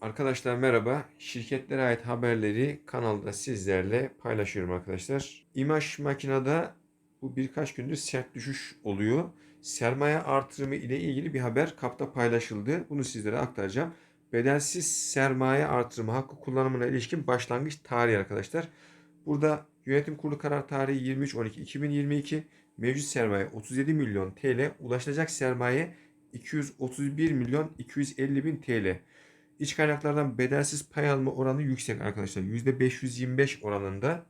Arkadaşlar merhaba. Şirketlere ait haberleri kanalda sizlerle paylaşıyorum arkadaşlar. İmaj makinede bu birkaç gündür sert düşüş oluyor. Sermaye artırımı ile ilgili bir haber kapta paylaşıldı. Bunu sizlere aktaracağım. Bedelsiz sermaye artırımı hakkı kullanımına ilişkin başlangıç tarihi arkadaşlar. Burada yönetim kurulu karar tarihi 23.12.2022 mevcut sermaye 37 milyon TL ulaşılacak sermaye 231 milyon 250 bin TL. İç kaynaklardan bedelsiz pay alma oranı yüksek arkadaşlar. %525 oranında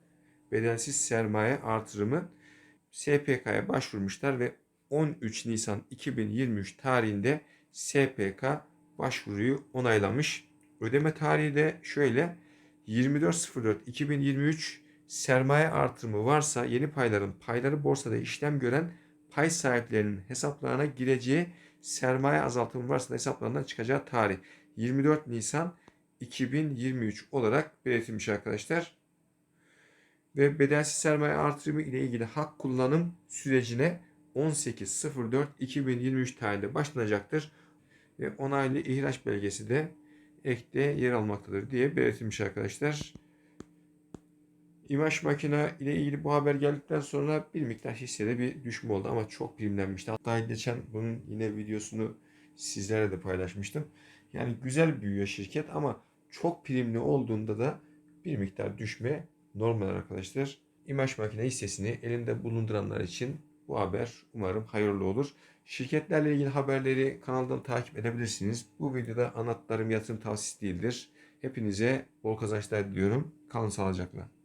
bedelsiz sermaye artırımı SPK'ya başvurmuşlar ve 13 Nisan 2023 tarihinde SPK başvuruyu onaylamış. Ödeme tarihi de şöyle 24.04.2023 sermaye artırımı varsa yeni payların payları borsada işlem gören pay sahiplerinin hesaplarına gireceği sermaye azaltımı varsa da hesaplarından çıkacağı tarih 24 Nisan 2023 olarak belirtilmiş arkadaşlar. Ve bedelsiz sermaye artırımı ile ilgili hak kullanım sürecine 18.04.2023 tarihinde başlanacaktır. Ve onaylı ihraç belgesi de ekte yer almaktadır diye belirtilmiş arkadaşlar. İmaj makine ile ilgili bu haber geldikten sonra bir miktar hissede bir düşme oldu ama çok primlenmişti. Hatta geçen bunun yine videosunu sizlerle de paylaşmıştım. Yani güzel büyüyor şirket ama çok primli olduğunda da bir miktar düşme normal arkadaşlar. İmaj makine hissesini elinde bulunduranlar için bu haber umarım hayırlı olur. Şirketlerle ilgili haberleri kanaldan takip edebilirsiniz. Bu videoda anlattığım yatırım tavsiyesi değildir. Hepinize bol kazançlar diliyorum. Kalın sağlıcakla.